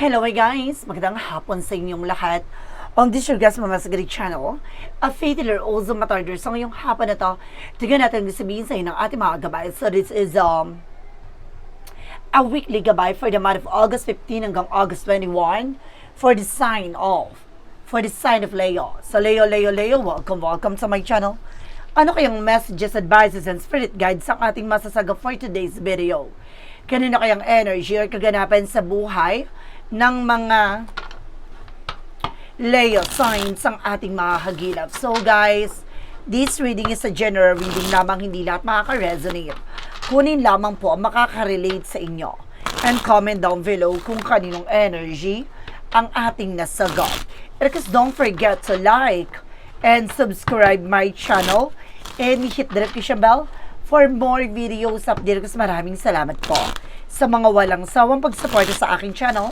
Hello hey guys! Magandang hapon sa inyong lahat. On this your guest Mama Sagari channel, a faith healer also matarder. So ngayong hapon na to, tignan natin ang sabihin sa inyo ng ating mga gabay. So this is um, a weekly gabay for the month of August 15 hanggang August 21 for the sign of for the sign of Leo. So Leo, Leo, Leo, welcome, welcome sa my channel. Ano kayang messages, advices, and spirit guides ang ating masasaga for today's video? Kanino kayang energy or kaganapan sa buhay ng mga Leo signs ang ating mga hagilap. So guys, this reading is a general reading lamang, hindi lahat makaka-resonate. Kunin lamang po ang makaka-relate sa inyo. And comment down below kung kaninong energy ang ating nasagot. Because don't forget to like and subscribe my channel and hit the notification bell for more videos update. Kasi maraming salamat po sa mga walang sawang pagsuporta sa aking channel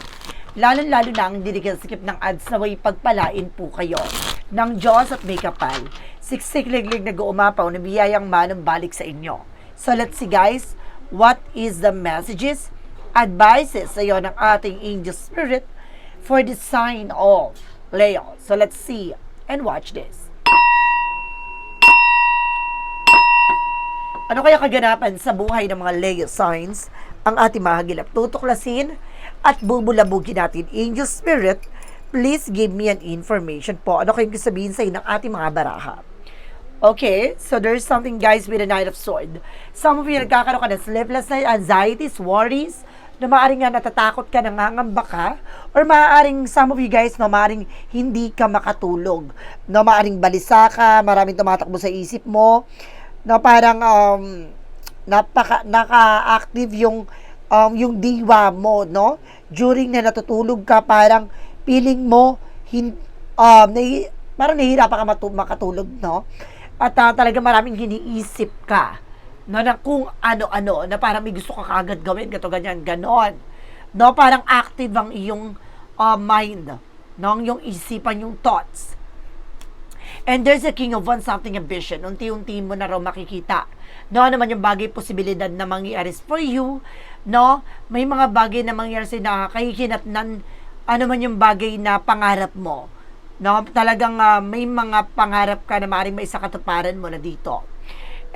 lalo-lalo na ang hindi skip ng ads na way pagpalain po kayo ng Diyos at may kapal. Siksik liglig na guumapaw na biyayang manong balik sa inyo. So let's see guys, what is the messages, advices sa ng ating angel spirit for the sign of Leo. So let's see and watch this. Ano kaya kaganapan sa buhay ng mga Leo signs ang ating mahagilap? Tutuklasin at bubulabugin natin. Angel Spirit, please give me an information po. Ano kayong sabihin sa ng ating mga baraha? Okay, so there's something guys with the Knight of Sword. Some of you nagkakaroon ka ng sleepless night, anxieties, worries, na maaaring nga natatakot ka, nangangamba ka, or maaaring some of you guys, no, maaaring hindi ka makatulog, no, maaaring balisa ka, maraming tumatakbo sa isip mo, na parang um, napaka naka-active yung um, yung diwa mo, no? During na natutulog ka, parang feeling mo hin, um, nahi, parang nahihirapan ka matu- makatulog, no? At uh, talaga maraming hiniisip ka, no? Na kung ano-ano, na parang may gusto ka kagad gawin, gato ganyan, ganon. No? Parang active ang iyong uh, mind, no? Ang iyong isipan, yung thoughts. And there's a king of one something ambition. Unti-unti mo na raw makikita. No, ano naman yung bagay posibilidad na mangyayari for you. No, may mga bagay na mangyayari sa nakakahihinatnan ano man yung bagay na pangarap mo. No, talagang uh, may mga pangarap ka na maaaring may isa katuparan mo na dito.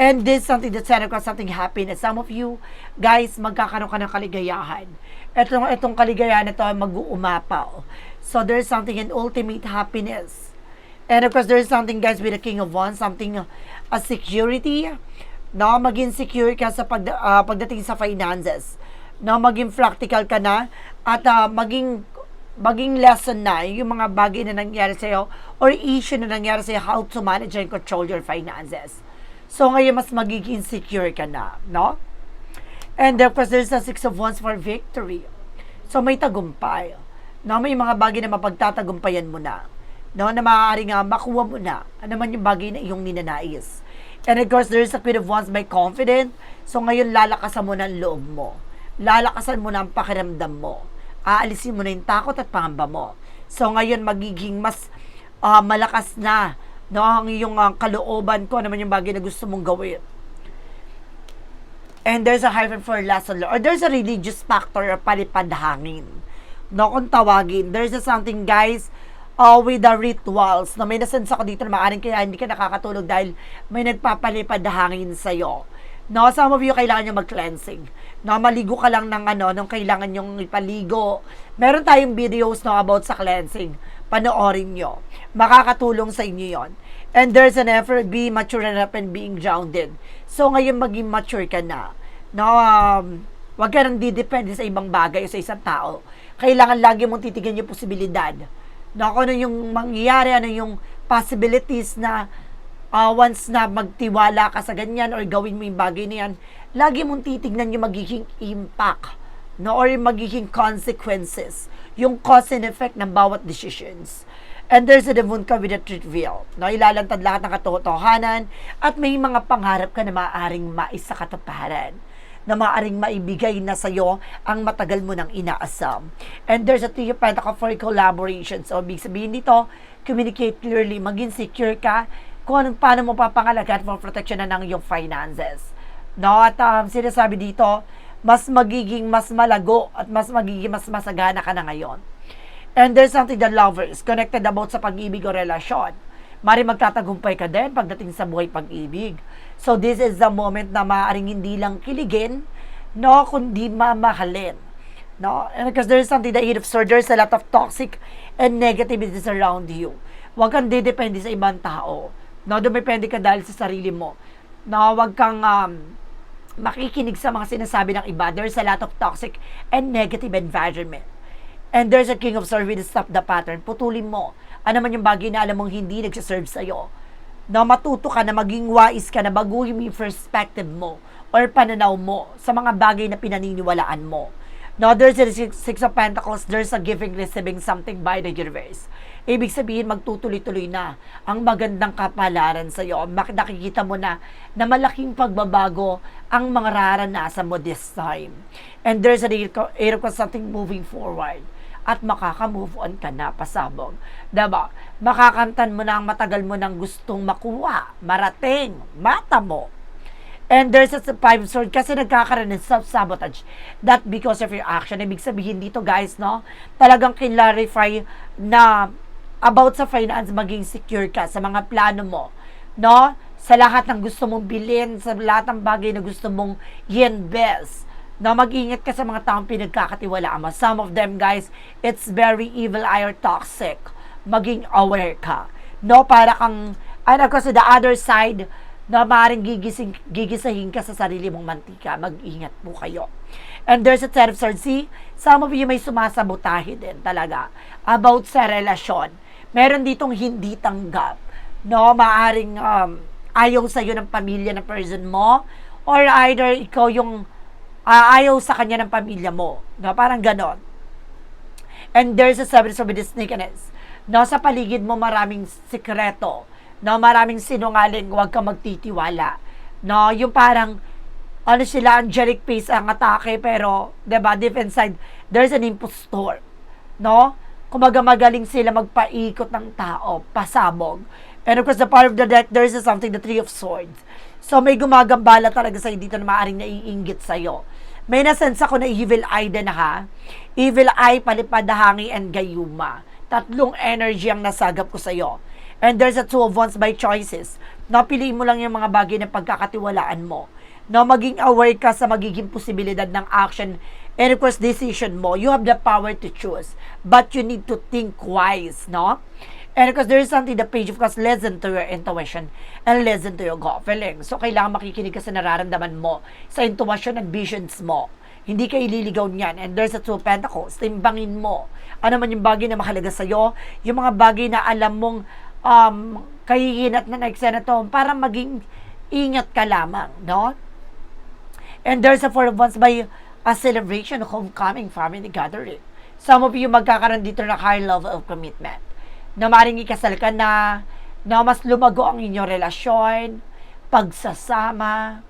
And this is something that center across something happiness. Some of you, guys, magkakaroon ka ng kaligayahan. Itong, itong kaligayahan na to mag-uumapaw. So there's something in ultimate happiness And of course, there's something guys with the King of Wands, something uh, a security, no, maging secure ka sa pag, uh, pagdating sa finances. No, maging practical ka na at uh, maging maging lesson na yung mga bagay na nangyari sa'yo or issue na nangyari sa'yo how to manage and control your finances. So ngayon mas magiging secure ka na, no? And of course, there's a Six of Wands for victory. So may tagumpay. No, may mga bagay na mapagtatagumpayan mo na no, na maaari nga makuha mo na ano man yung bagay na iyong ninanais. And of course, there's a Queen of Wands by confident. So ngayon, lalakasan mo na ang loob mo. Lalakasan mo na ang pakiramdam mo. Aalisin mo na yung takot at pangamba mo. So ngayon, magiging mas uh, malakas na no, ang iyong uh, kalooban ko, ano man yung bagay na gusto mong gawin. And there's a hyphen for lesson learned. Or there's a religious factor or palipad hangin. No, kung tawagin. There's a something, guys, uh, with the rituals na may nasense ako dito na maaaring kaya hindi ka nakakatulog dahil may nagpapalipad na hangin sa'yo. No, some of you kailangan nyo mag-cleansing. No, maligo ka lang ng ano, nung kailangan nyong ipaligo. Meron tayong videos no about sa cleansing. Panoorin nyo. Makakatulong sa inyo yon. And there's an effort, be mature enough and being grounded. So, ngayon maging mature ka na. No, um, wag ka nang didepende sa ibang bagay o sa isang tao. Kailangan lagi mong titigan yung posibilidad na kung ano yung mangyayari, ano yung possibilities na uh, once na magtiwala ka sa ganyan or gawin mo yung bagay na yan, lagi mong titignan yung magiging impact no, or yung magiging consequences, yung cause and effect ng bawat decisions. And there's a devon ka with a reveal. No, ilalantad lahat ng katotohanan at may mga pangarap ka na maaaring maisa na maaaring maibigay na sa'yo ang matagal mo nang inaasam. And there's a three pentacle for collaboration. So, ibig sabihin dito, communicate clearly, maging secure ka kung anong, paano mo papangalagaan for protection na ng iyong finances. No, at um, sinasabi dito, mas magiging mas malago at mas magiging mas masagana ka na ngayon. And there's something that lovers connected about sa pag-ibig o relasyon. Mari magtatagumpay ka din pagdating sa buhay pag-ibig. So this is the moment na maaaring hindi lang kiligin, no, kundi mamahalin. No? And because there's something that of swords, there's a lot of toxic and negativities around you. Huwag kang didepende sa ibang tao. No, dumepende ka dahil sa sarili mo. No, huwag kang um, makikinig sa mga sinasabi ng iba. There's a lot of toxic and negative environment. And there's a king of swords with stop the pattern. Putulin mo. Ano man yung bagay na alam mong hindi nagsiserve sa'yo. Na matuto ka na maging wise ka na baguhin yung perspective mo or pananaw mo sa mga bagay na pinaniniwalaan mo. No, there's a six, of pentacles, there's a giving, receiving something by the universe. Ibig sabihin, magtutuloy-tuloy na ang magandang kapalaran sa iyo. Nakikita mo na na malaking pagbabago ang mga raranasan mo this time. And there's a air something moving forward at makaka-move on ka na pasabog. Diba? Makakantan mo na ang matagal mo nang gustong makuha, marating, mata mo. And there's a five sword kasi nagkakaroon ng self-sabotage. That because of your action. Ibig sabihin dito guys, no? Talagang clarify na about sa finance, maging secure ka sa mga plano mo. No? Sa lahat ng gusto mong bilhin, sa lahat ng bagay na gusto mong i-invest na mag-ingat ka sa mga taong pinagkakatiwalaan mo. Some of them, guys, it's very evil eye or toxic. Maging aware ka. No, para kang, ano ko sa the other side, na maaaring gigising, gigisahin ka sa sarili mong mantika. Mag-ingat po kayo. And there's a. See, some of you may sumasabotahe din talaga about sa relasyon. Meron ditong hindi tanggap. No, maaring um, ayaw sa'yo ng pamilya ng person mo or either ikaw yung uh, ayaw sa kanya ng pamilya mo. No, parang ganon. And there's a seven of sneakiness. No, sa paligid mo maraming sikreto. No, maraming sinungaling, huwag ka magtitiwala. No, yung parang ano sila, angelic face ang atake, pero, ba deep inside, there's an impostor. No? Kumaga magaling sila magpaikot ng tao, pasabog. And of course, the power of the deck, there's something, the Three of Swords. So, may gumagambala talaga sa'yo dito na maaaring naiinggit sa'yo. May nasense ako na evil eye din ha. Evil eye, palipadahangi, and gayuma. Tatlong energy ang nasagap ko sa'yo. And there's a two of wands by choices. Napiliin mo lang yung mga bagay na pagkakatiwalaan mo. Na maging aware ka sa magiging posibilidad ng action and of course decision mo. You have the power to choose. But you need to think wise, no? And because there is something the page of course listen to your intuition and listen to your gut feeling. So kailangan makikinig ka sa nararamdaman mo, sa intuition and visions mo. Hindi ka ililigaw niyan. And there's a two pentacles. Timbangin mo. Ano man yung bagay na mahalaga sa'yo, yung mga bagay na alam mong um, kahihinat na nagsena to, para maging ingat ka lamang, no? And there's a four of wands by a celebration homecoming family gathering. Some of you magkakaroon dito ng high level of commitment na maring ikasal ka na, na mas lumago ang inyong relasyon, pagsasama.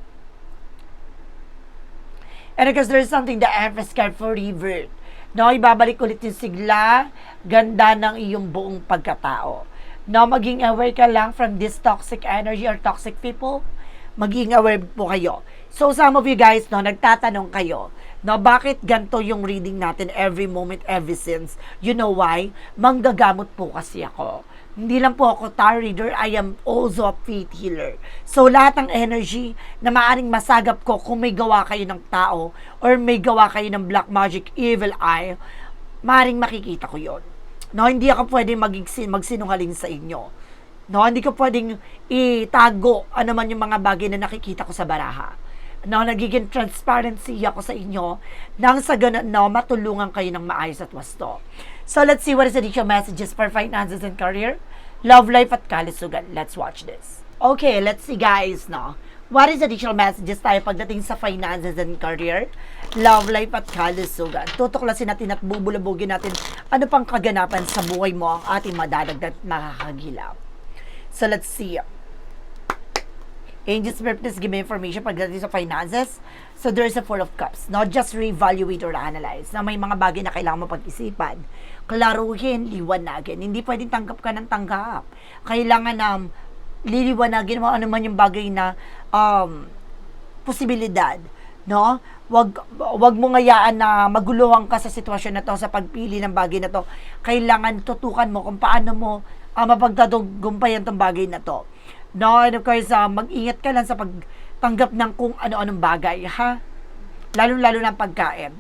And because there's something that Empress card for revert. No, ibabalik ulit yung sigla, ganda ng iyong buong pagkatao. No, maging aware ka lang from this toxic energy or toxic people. Maging aware po kayo. So, some of you guys, no, nagtatanong kayo, no, bakit ganto yung reading natin every moment, every since? You know why? Manggagamot po kasi ako. Hindi lang po ako tarot reader, I am also a faith healer. So, lahat ng energy na maaring masagap ko kung may gawa kayo ng tao or may gawa kayo ng black magic, evil eye, maaring makikita ko yon. No, hindi ako pwedeng magigsin, magsinungaling sa inyo. No, hindi ko pwedeng itago ano man yung mga bagay na nakikita ko sa baraha. No, nagiging transparency ako sa inyo nang sa ganun, no, matulungan kayo ng maayos at wasto. So, let's see what is the initial messages for finances and career, love life at kalisugan. Let's watch this. Okay, let's see guys, no. What is the additional messages tayo pagdating sa finances and career, love life at kalusugan? Tutuklasin natin at bubulabugin natin ano pang kaganapan sa buhay mo ang ating madadagdag nakakagilaw. So let's see. Angels please give me information pagdating sa finances. So there's a Four of Cups. Not just reevaluate or analyze. Na may mga bagay na kailangan mo pag-isipan. Klaruhin, liwanagin. Hindi pwedeng tanggap ka ng tanggap. Kailangan na um, liliwanagin mo ano man yung bagay na um, posibilidad no? Wag wag mo ngayaan na maguluhan ka sa sitwasyon na to sa pagpili ng bagay na to. Kailangan tutukan mo kung paano mo uh, mapagtatagumpayan tong bagay na to. No, and of course, ah, mag-ingat ka lang sa pagtanggap ng kung ano-anong bagay, ha? Lalo-lalo ng pagkain.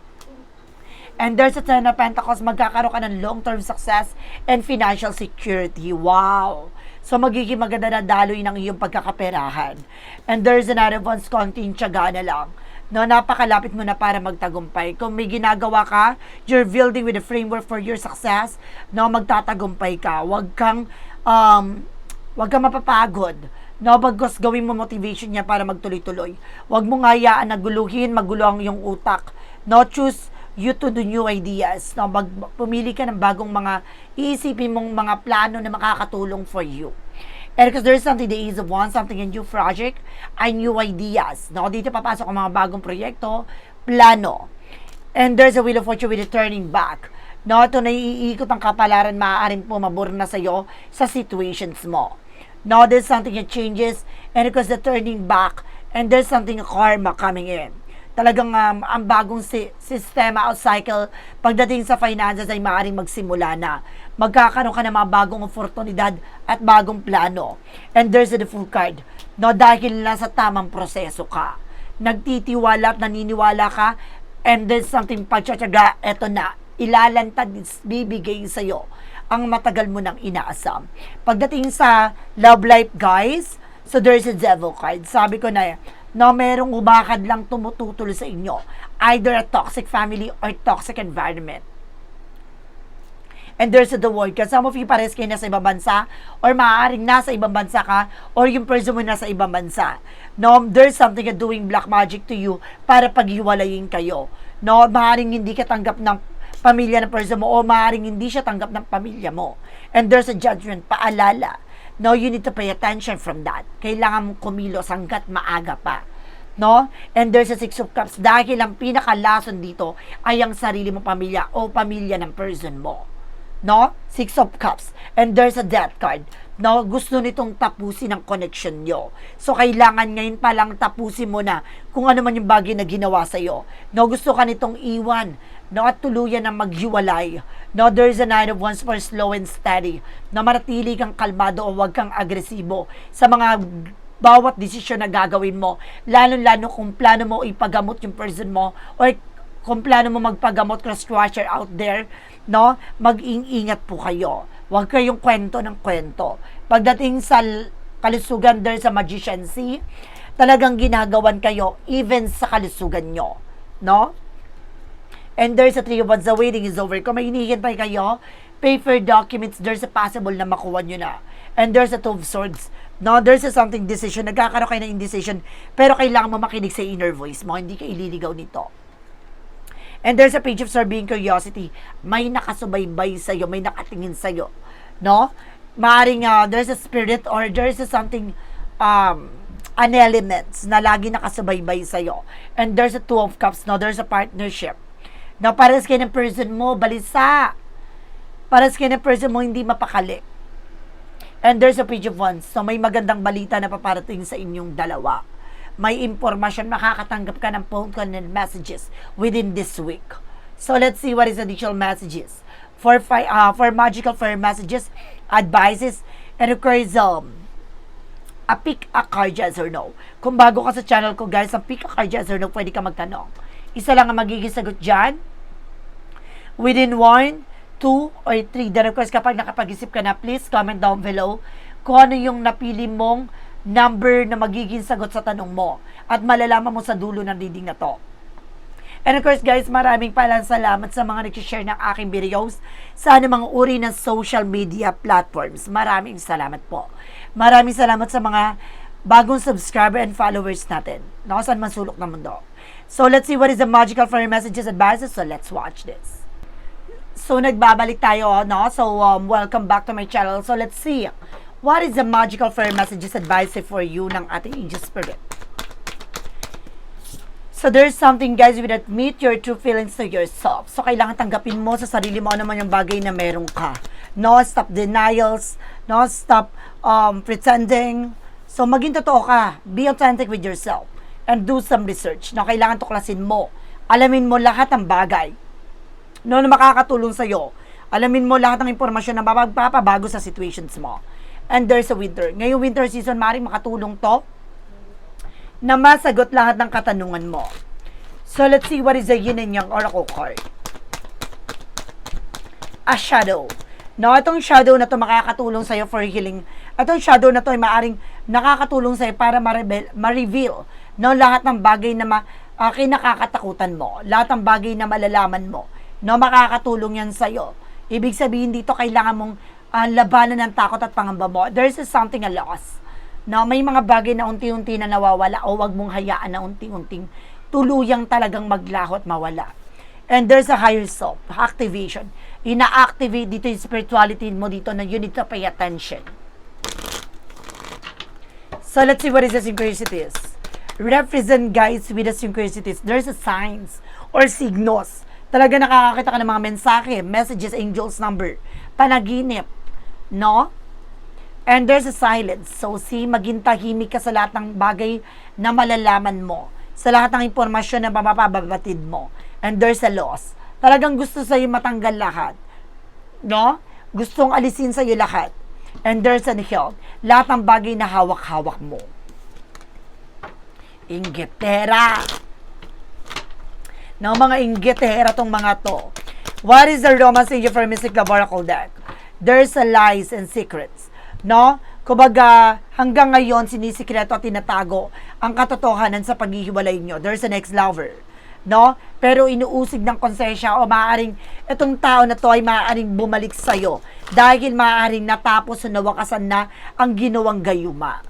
And there's a Ten of Pentacles, magkakaroon ka ng long-term success and financial security. Wow! So, magiging maganda na daloy ng iyong pagkakaperahan. And there's another one's konting tiyaga na lang. No, napakalapit mo na para magtagumpay. Kung may ginagawa ka, you're building with a framework for your success, no, magtatagumpay ka. Huwag kang, um, huwag kang mapapagod. No, bagos gawin mo motivation niya para magtuloy-tuloy. Huwag mo ngayaan na guluhin, magulo ang iyong utak. No, choose you to do new ideas. No, mag, pumili ka ng bagong mga iisipin mong mga plano na makakatulong for you. And because there's something the is of one, something a new project, ay new ideas. No, dito papasok ang mga bagong proyekto, plano. And there's a wheel of fortune with a turning back. No, ito na iikot ang kapalaran, maaaring pumabor na sa'yo sa situations mo. No, there's something that changes, and because the turning back, and there's something karma coming in talagang um, ang bagong si- sistema o cycle pagdating sa finances ay maaaring magsimula na. Magkakaroon ka ng mga bagong oportunidad at bagong plano. And there's the full card. No, dahil nasa tamang proseso ka. Nagtitiwala at naniniwala ka and there's something pagtsatsaga, eto na, ilalantad, bibigay sa'yo ang matagal mo nang inaasam. Pagdating sa love life, guys, so there's a devil card. Sabi ko na, na merong umakad lang tumututol sa inyo. Either a toxic family or toxic environment. And there's the word. Kasi some of you pares kayo nasa ibang bansa or maaaring nasa ibang bansa ka or yung person mo nasa ibang bansa. No, there's something that doing black magic to you para paghiwalayin kayo. No, maaaring hindi ka tanggap ng pamilya ng person mo o maaaring hindi siya tanggap ng pamilya mo. And there's a judgment, paalala. No, you need to pay attention from that. Kailangan mong kumilos hanggat maaga pa. No? And there's a six of cups dahil ang pinakalason dito ay ang sarili mong pamilya o pamilya ng person mo. No? Six of cups. And there's a death card. No? Gusto nitong tapusin ang connection nyo. So, kailangan ngayon pa lang tapusin mo na kung ano man yung bagay na ginawa sa'yo. No? Gusto ka nitong iwan no, at tuluyan ng maghiwalay. No, there's a nine of wands for slow and steady. Na maratili kang kalmado o huwag kang agresibo sa mga bawat desisyon na gagawin mo. Lalo-lalo kung plano mo ipagamot yung person mo or kung plano mo magpagamot cross-watcher out there, no, mag-ingat po kayo. Huwag kayong kwento ng kwento. Pagdating sa kalusugan there sa magician talagang ginagawan kayo even sa kalusugan nyo. No? And there's a three of wands, the waiting is over. Kung may hinihintay kayo, pay for documents, there's a possible na makuha nyo na. And there's a two of swords. No, there's a something decision. Nagkakaroon kayo ng indecision, pero kailangan mo makinig sa inner voice mo. Hindi ka ililigaw nito. And there's a page of sir being curiosity. May nakasubaybay sa'yo, may nakatingin sa'yo. No? Maaring uh, there's a spirit or there's a something um, an elements na lagi nakasubaybay sa'yo. And there's a two of cups. No? There's a partnership na pares kayo ng person mo, balisa. Pares kayo ng person mo, hindi mapakali. And there's a page of wands. So, may magandang balita na paparating sa inyong dalawa. May impormasyon, makakatanggap ka ng phone call and messages within this week. So, let's see what is additional messages. For, uh, for magical fire messages, advices, and of course, um, a pick a card yes or no. Kung bago ka sa channel ko, guys, ang pick a card yes or no, pwede ka magtanong. Isa lang ang magiging sagot dyan within 1, 2, or 3. Then of course, kapag nakapag-isip ka na, please comment down below kung ano yung napili mong number na magiging sagot sa tanong mo. At malalaman mo sa dulo ng reading na to. And of course guys, maraming pala salamat sa mga nag-share ng aking videos sa anumang uri ng social media platforms. Maraming salamat po. Maraming salamat sa mga bagong subscriber and followers natin. No, saan man sulok ng mundo. So let's see what is the magical fire messages advices. So let's watch this. So, nagbabalik tayo, no? So, um, welcome back to my channel. So, let's see. What is the magical fairy messages advice for you ng ating angel spirit? So, there's something, guys, with admit your true feelings to yourself. So, kailangan tanggapin mo sa sarili mo ano man yung bagay na meron ka. No, stop denials. No, stop um, pretending. So, maging totoo ka. Be authentic with yourself. and do some research. No, kailangan tuklasin mo. Alamin mo lahat ng bagay no, na makakatulong sa'yo. Alamin mo lahat ng impormasyon na magpapabago sa situations mo. And there's a winter. Ngayong winter season, maaaring makatulong to na masagot lahat ng katanungan mo. So, let's see what is the yin and yang oracle card. A shadow. No, itong shadow na to makakatulong sa'yo for healing. Itong shadow na to ay maaring nakakatulong sa'yo para ma-reveal, ma-reveal no, lahat ng bagay na ma, uh, kinakakatakutan mo. Lahat ng bagay na malalaman mo. No, makakatulong yan sa'yo. Ibig sabihin dito, kailangan mong uh, labanan ng takot at pangamba mo. There's something a loss. No, may mga bagay na unti-unti na nawawala o wag mong hayaan na unti-unting tuluyang talagang maglaho at mawala. And there's a higher self, activation. Ina-activate dito yung spirituality mo dito na you need to pay attention. So let's see what is the synchronicities. Represent guys with the synchronicities. There's a signs or signals. Talaga nakakakita ka ng mga mensahe, messages, angels number, panaginip, no? And there's a silence. So, see, maging tahimik ka sa lahat ng bagay na malalaman mo. Sa lahat ng impormasyon na mapapabatid mo. And there's a loss. Talagang gusto sa'yo matanggal lahat. No? Gustong alisin sa'yo lahat. And there's an health. Lahat ng bagay na hawak-hawak mo. Inggitera. No, mga inggitera tong mga to. What is the romance angel for Mystic Love Oracle deck? There's a lies and secrets. No? Kumbaga, hanggang ngayon, sinisikreto at tinatago ang katotohanan sa paghihiwalay nyo. There's an ex-lover. No? Pero inuusig ng konsensya o maaaring itong tao na to ay maaaring bumalik sa'yo dahil maaaring natapos o nawakasan na ang ginawang gayuma.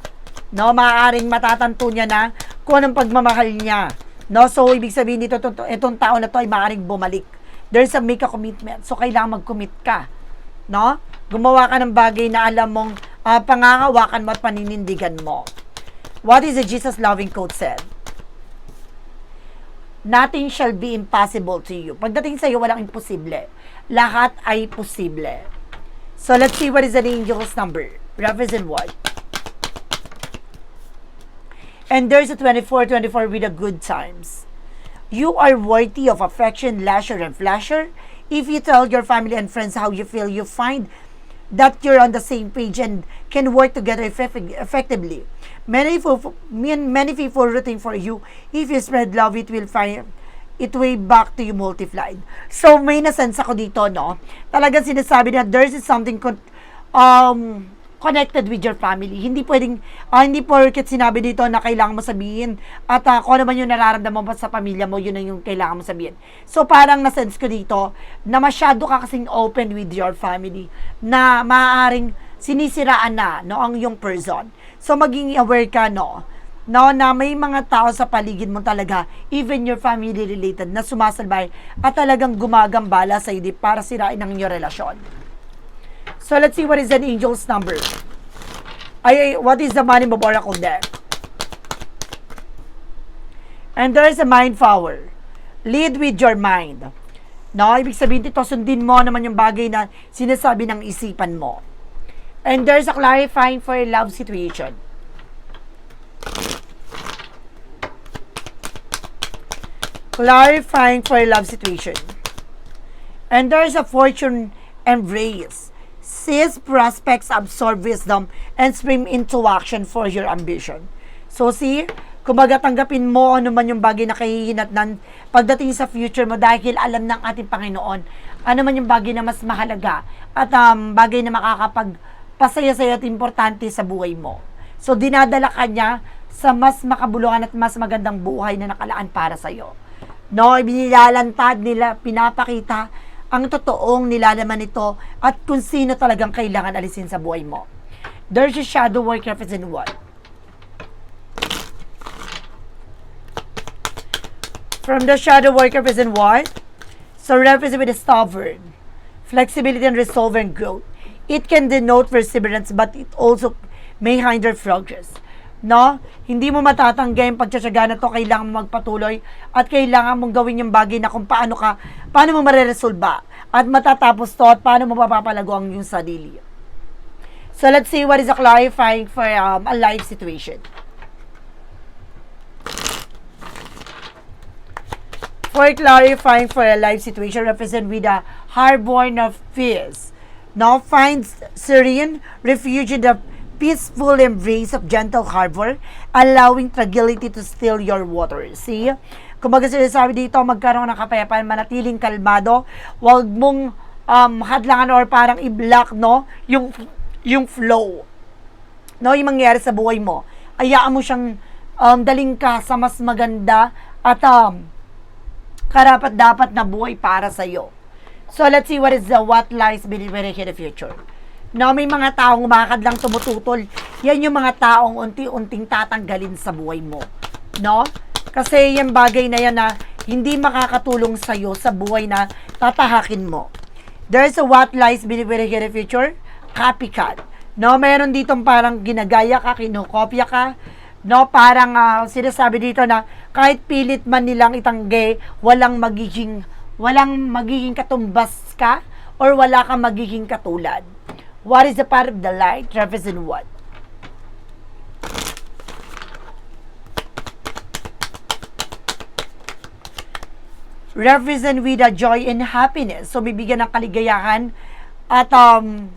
No? Maaaring matatanto niya na kung anong pagmamahal niya. No? So, ibig sabihin dito, itong, itong tao na to ay maaaring bumalik. There's a make a commitment. So, kailangan mag-commit ka. No? Gumawa ka ng bagay na alam mong uh, pangangawakan mo at paninindigan mo. What is the Jesus loving quote said? Nothing shall be impossible to you. Pagdating sa iyo, walang imposible. Lahat ay posible. So, let's see what is an angel's number. Represent what? And there's a 24-24 with a good times. You are worthy of affection, leisure, and pleasure. If you tell your family and friends how you feel, you find that you're on the same page and can work together effect- effectively. Many people, many people rooting for you. If you spread love, it will find it way back to you multiplied. So, may nasense ako dito, no? Talagang sinasabi na there's something con- um, connected with your family. Hindi pwedeng, ah, hindi porket sinabi dito na kailangan mo sabihin at uh, kung ano man yung nararamdaman mo sa pamilya mo, yun ang yung kailangan mo sabihin. So, parang nasense ko dito na masyado ka kasing open with your family na maaaring sinisiraan na no, ang yung person. So, maging aware ka, no, no, na may mga tao sa paligid mo talaga, even your family related, na sumasalbay at talagang gumagambala sa iyo para sirain ang inyong relasyon. So let's see what is an angel's number. Ay, what is the money of oracle deck? And there is a mind power. Lead with your mind. No, ibig sabihin dito, sundin mo naman yung bagay na sinasabi ng isipan mo. And there's a clarifying for a love situation. Clarifying for a love situation. And there's a fortune embrace. Seize prospects, absorb wisdom, and spring into action for your ambition. So see, kumbaga tanggapin mo ano man yung bagay na kahihinatnan pagdating sa future mo dahil alam ng ating Panginoon ano man yung bagay na mas mahalaga at um, bagay na makakapagpasaya sa'yo at importante sa buhay mo. So dinadala ka niya sa mas makabuluhan at mas magandang buhay na nakalaan para sa'yo. No, binilalantad nila, pinapakita ang totoong nilalaman nito at kung sino talagang kailangan alisin sa buhay mo. There's a shadow work represent what? From the shadow work represent what? So represent with a stubborn, flexibility and resolve and growth. It can denote perseverance but it also may hinder progress. No? Hindi mo matatanggi yung pagtsatsaga na to, kailangan mo magpatuloy at kailangan mong gawin yung bagay na kung paano ka, paano mo mareresolba at matatapos to at paano mo mapapalago ang yung sarili. So let's see what is a clarifying for um, a life situation. for clarifying for a life situation represent with a harbor of peace. Now finds serene refuge in the peaceful embrace of gentle harbor, allowing tranquility to still your waters. See? Kumbaga sinasabi dito, magkaroon ng kapayapaan, manatiling kalmado, wag mong um, hadlangan or parang i-block, no? Yung, yung flow no, yung mangyayari sa buhay mo. Ayaan mo siyang um, daling ka sa mas maganda at um, karapat dapat na buhay para sa iyo. So let's see what is the what lies beneath in the future. No, may mga taong umakad lang tumututol. Yan yung mga taong unti-unting tatanggalin sa buhay mo. No? Kasi yung bagay na yan na hindi makakatulong sa iyo sa buhay na tatahakin mo. There's a what lies beneath the future. Copycat. No, meron ditong parang ginagaya ka, kinokopya ka. No, parang ah, sinasabi dito na kahit pilit man nilang itangge, walang magiging walang magiging katumbas ka or wala kang magiging katulad. What is the part of the light represent what? Represent with a joy and happiness. So, bibigyan ng kaligayahan at um,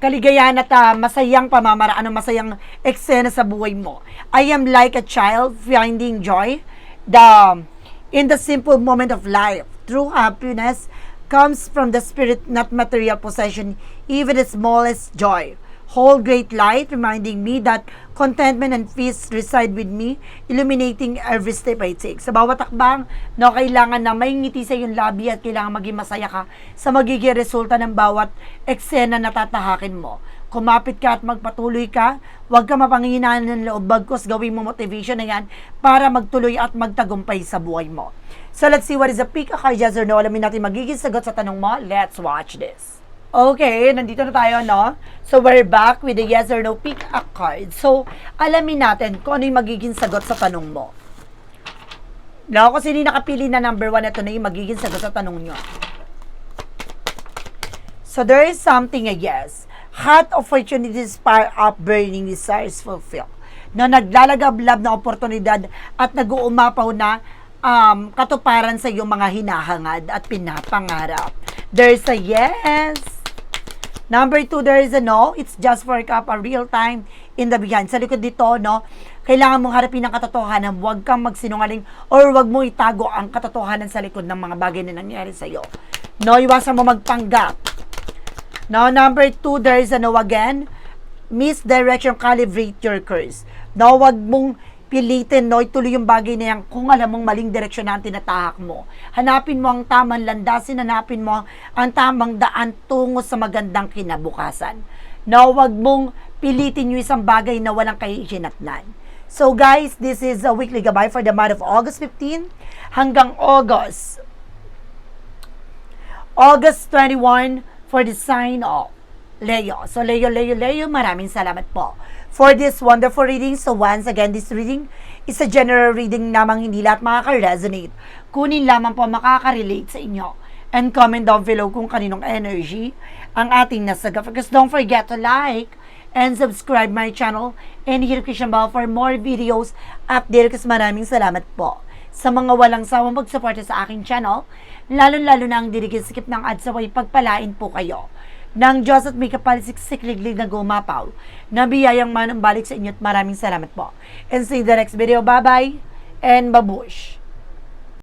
kaligayahan at ah, masayang pamamaraan o masayang eksena sa buhay mo. I am like a child finding joy the in the simple moment of life. True happiness comes from the spirit, not material possession, even the smallest joy. Whole great light, reminding me that contentment and peace reside with me, illuminating every step I take. Sa bawat takbang, no, kailangan na may ngiti sa iyong labi at kailangan maging masaya ka sa magiging resulta ng bawat eksena na tatahakin mo. Kumapit ka at magpatuloy ka, huwag ka mapanghihinaan ng loob, bagkos gawin mo motivation na yan para magtuloy at magtagumpay sa buhay mo. So let's see what is the pick card, yes or no. Alamin natin magiging sagot sa tanong mo. Let's watch this. Okay, nandito na tayo, no? So, we're back with the yes or no pick a card. So, alamin natin kung ano yung magiging sagot sa tanong mo. No, kung sino nakapili na number one, ito na yung magiging sagot sa tanong nyo. So, there is something a yes. Hot opportunities spark up burning desires fulfill. No, naglalagablab na oportunidad at nag-uumapaw na um, katuparan sa iyong mga hinahangad at pinapangarap. There's a yes. Number two, there is a no. It's just for up a real time in the behind. Sa likod dito, no, kailangan mong harapin ang katotohanan. Huwag kang magsinungaling or huwag mo itago ang katotohanan sa likod ng mga bagay na nangyari sa iyo. No, iwasan mo magpanggap. Now, number two, there is a no again. Misdirection, calibrate your curse. No, wag mong pilitin, no, ituloy yung bagay na yan kung alam mong maling direksyon na ang tinatahak mo. Hanapin mo ang tamang landasin, hanapin mo ang tamang daan tungo sa magandang kinabukasan. No, wag mong pilitin yung isang bagay na walang kahihinatnan. So guys, this is a weekly gabay for the month of August 15 hanggang August August 21 for the sign of Leo. So, Leo, Leo, Leo, maraming salamat po for this wonderful reading. So, once again, this reading is a general reading namang hindi lahat makaka-resonate. Kunin lamang po makaka-relate sa inyo. And comment down below kung kaninong energy ang ating nasaga. Because don't forget to like and subscribe my channel and hit the bell for more videos update kasi maraming salamat po sa mga walang sawang magsuporta sa aking channel, lalo-lalo na ang dirigil-skip ng ads away pagpalain po kayo ng Diyos at may kapalisik-sikliglig na gumapaw na biyayang manang balik sa inyo at maraming salamat po. And see the next video. Bye-bye and babush!